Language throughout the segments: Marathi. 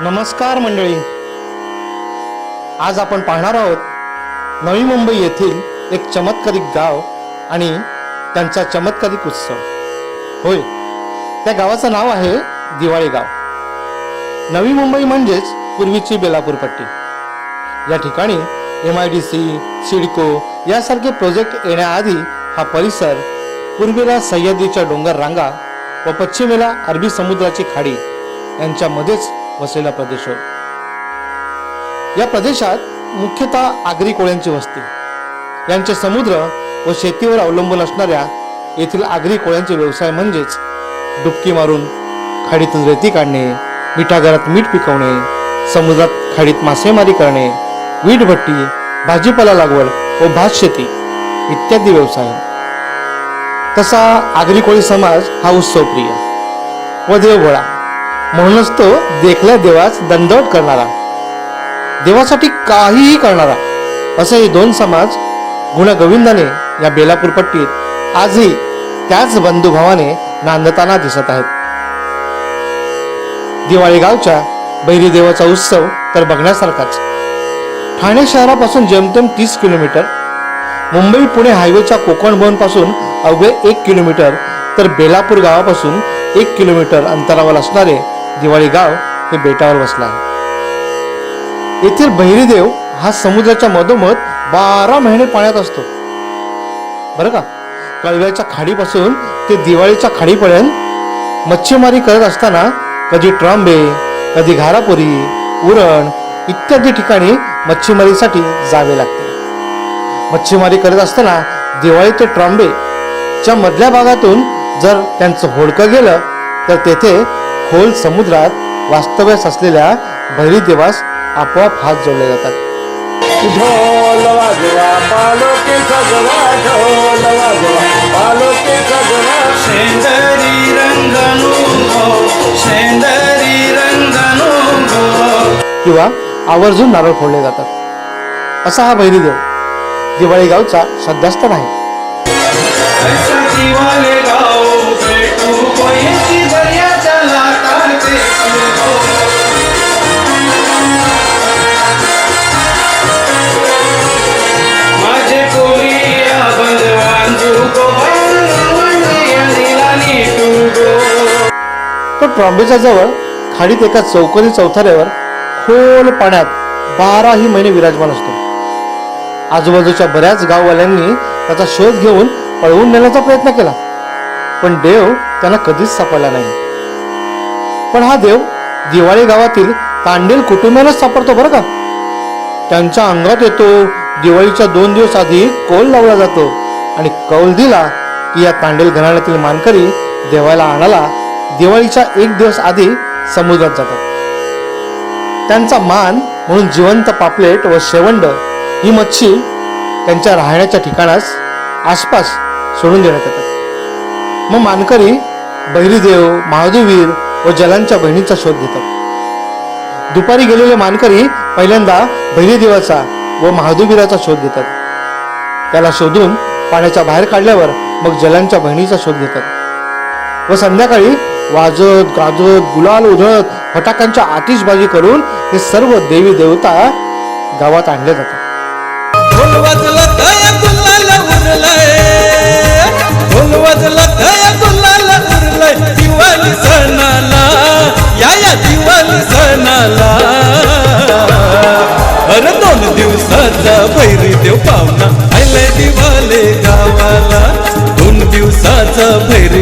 नमस्कार मंडळी. आज आपण पाहणार आहोत नवी मुंबई येथील एक चमत्कारिक गाव आणि त्यांचा चमत्कारिक उत्सव. होय त्या गावाचं नाव आहे दिवाळी गाव. नवी मुंबई म्हणजेच पूर्वीची बेलापूर पट्टी. या ठिकाणी M I D C CIDCO यासारखे प्रोजेक्ट येण्याआधी हा परिसर पूर्वेला सह्याद्रीच्या डोंगर रांगा व पश्चिमेला अरबी समुद्राची खाडी यांच्यामध्येच वसलेला प्रदेश होय या प्रदेशात मुख्यतः आगरी कोळ्यांची वस्ती. यांचे समुद्र व शेतीवर अवलंबून असणाऱ्या येथील आगरी कोळ्यांचे व्यवसाय म्हणजेच डुबकी मारून खाडीतून रेती काढणे मिठागरात मीठ पिकवणे समुद्रात खाडीत मासेमारी करणे वीटभट्टी भाजीपाला लागवड व भात शेती इत्यादी व्यवसाय. तसा आगरी कोळी समाज हा उत्सवप्रिय व देवभोळा. म्हणूनच तो देखल्या देवास दंडवट करणारा. देवासाठी काहीही करणारा. असे हे दोन समाज गुणगोविंदाने या बेलापूर पट्टीत आजही त्याच बंधुभावाने नांदताना दिसत आहेत. दिवाळी गावच्या बैरी देवाचा उत्सव तर बघण्यासारखाच. ठाणे शहरापासून जेमतेम तीस किलोमीटर मुंबई पुणे हायवेच्या कोकण भवनपासून अवघे एक किलोमीटर तर बेलापूर गावापासून एक किलोमीटर अंतरावर असणारे दिवाळी गाव हे बेटावर वसलं आहे. येथील बहिरीदेव हा समुद्राच्या मधोमध बारा महिने पाण्यात असतो. बरं का? कळव्याच्या खाडीपासून ते दिवाळीच्या खाडीपर्यंत मच्छीमारी करत असताना कधी ट्रॉम्बे कधी घारापुरी उरण इत्यादी ठिकाणी मच्छीमारीसाठी जावे लागते. मच्छीमारी करत असताना दिवाळी ते ट्रॉम्बे च्या मधल्या भागातून जर त्यांचं होडकं गेलं तर तेथे खोल समुद्रात वास्तव्यास असलेल्या भैरी देवास आपोआप हात जोडले जातात. ढोल वाजवा सजवा ढोल वाजवा सजवा शेंदरी रंगणू गो शेंदरी रंगणू गो किंवा आवर्जून नारळ फोडले जातात. असा हा भैरी देव दिवाळी गावचा श्रद्धास्थान आहे. ट्रॉम्बेच्या जवळ खाडीत एका चौकोनी चौथाऱ्यावर खोल पाण्यात बाराही महिने विराजमान असतो. आजूबाजूच्या बऱ्याच गाववाल्यांनी त्याचा शोध घेऊन पळवून नेण्याचा प्रयत्न केला. पण देव त्यांना कधीच सापडला नाही. पण हा देव दिवाळी गावातील तांडेल कुटुंबालाच सापडतो बरं का? त्यांच्या अंगात येतो दिवाळीच्या दोन दिवस आधी कौल लावला जातो आणि कौल दिला की या तांडेल घराण्यातील मानकरी देवाला आणाला दिवाळीच्या एक दिवस आधी समुद्रात जातात. त्यांचा मान म्हणून जिवंत पापलेट व शेवंड ही मच्छी त्यांच्या राहण्याच्या ठिकाणास आसपास सोडून देण्यात येतात. मग मानकरी बहिरीदेव महादेवीर व जलांच्या बहिणीचा शोध घेतात. दुपारी गेलेले मानकरी पहिल्यांदा बहिरीदेवाचा व महादेवीराचा शोध घेतात. त्याला शोधून पाण्याच्या बाहेर काढल्यावर मग जलांच्या बहिणीचा शोध घेतात. व संध्याकाळी वाजत गाजत गुलाल उधळत फटाक्यांच्या आतिषबाजी करून हे सर्व देवी देवता गावात आणले जातात. अरे दोन दिवसाचा भैरी देव पाहुणा आले दिवाले गावाला. दोन दिवसाचा भैरी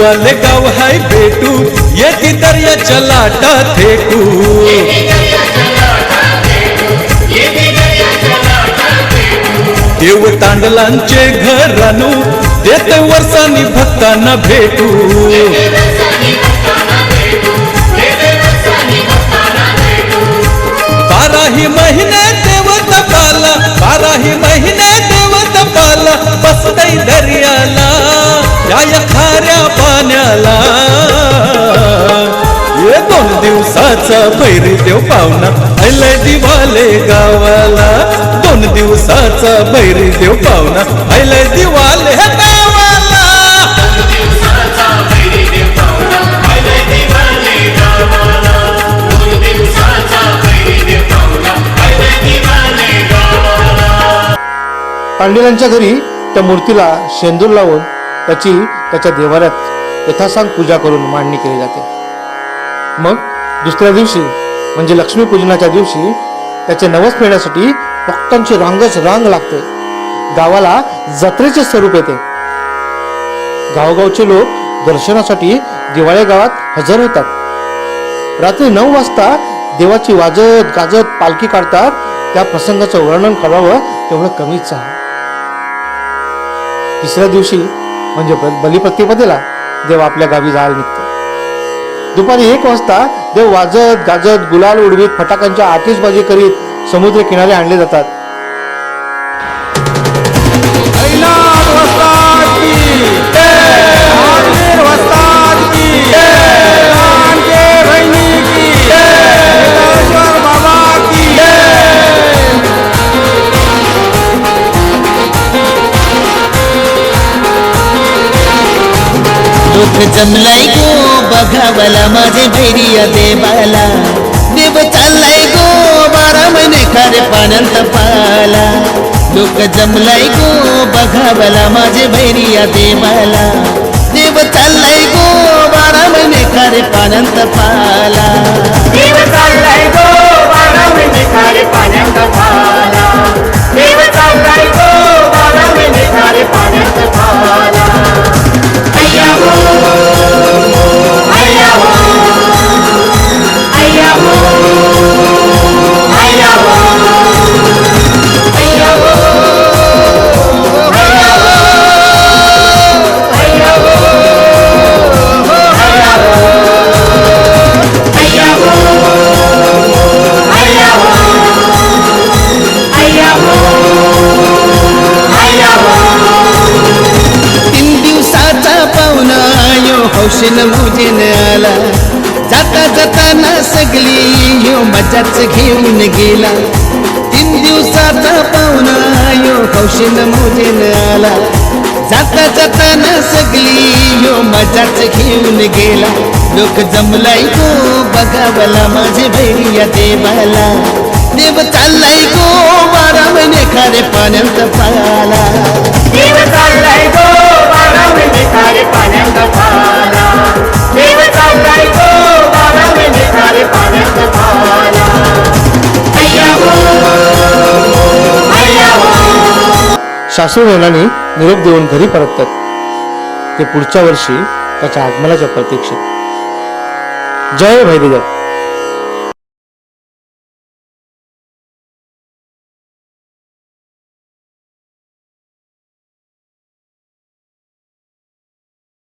यो गाव हाय भेटू येती दर्याच्या लाटा थेकू देव तांडलांचे घर आणू देते वर्षांनी भक्तांना भेटू. बाराही महिने देव तपाला बाराही महिने देव तपाला बसतई दर्याला. या दिवसाचा भैर देव पाहुणा. आयला दिवाले गावाला. दोन दिवसाचा भैर देव पाहुणा. आयला दिवाले गावाला. पांडुरांच्या घरी त्या मूर्तीला शेंदूर लावून त्याची त्याच्या देवाऱ्यात यथासांग पूजा करून मांडणी केली जाते. मग दुसऱ्या दिवशी म्हणजे लक्ष्मीपूजनाच्या दिवशी त्याचे नवस फेडण्यासाठी भक्तांची रांगच रांग लागते. गावाला जत्रेचे स्वरूप येते. गावगावचे लोक दर्शनासाठी दिवाळे गावात हजर होतात. रात्री नऊ वाजता देवाची वाजत गाजत पालखी काढतात. त्या प्रसंगाचं वर्णन करावं तेवढं कमीच आहे. तिसऱ्या दिवशी म्हणजे बलिप्रतिपदेला देव आपल्या गावी जायला निघतो. दुपारी एक वाजता देव वाजत गाजत गुलाल उडवीत फटाक्यांच्या आतिषबाजी करीत समुद्र किनारे आणले जातात. दुःख जमलाय गो बघावला माझे भैरिया देवाला देव चाललाय गो बारा महिने खारे पाण्यात पाला. लोक जमलाय गो बघावला माझे भैरिया देवाला देव चाललाय गो बारा महिने खारे पाण्यात पाला. देव चाललाय गो यो हौशीन मुजीन आला. जाता जाताना सगळी यो मजाच घेऊन गेला. तीन दिवसाचा पाहुणा यो कौशीन मुजीन आला. जाता जाताना सगळी यो मजाच घेऊन गेला. लोक जमलाय गो बघावला माझे भैया देवाला. देव चाललाय गो बारा महिने खारे पाण्यात पाला. देव चाललाय हो निरोप देऊन घरी परततात. ते पुढच्या वर्षी त्याच्या आगमनाच्या प्रतीक्षेत. जय भैरदेव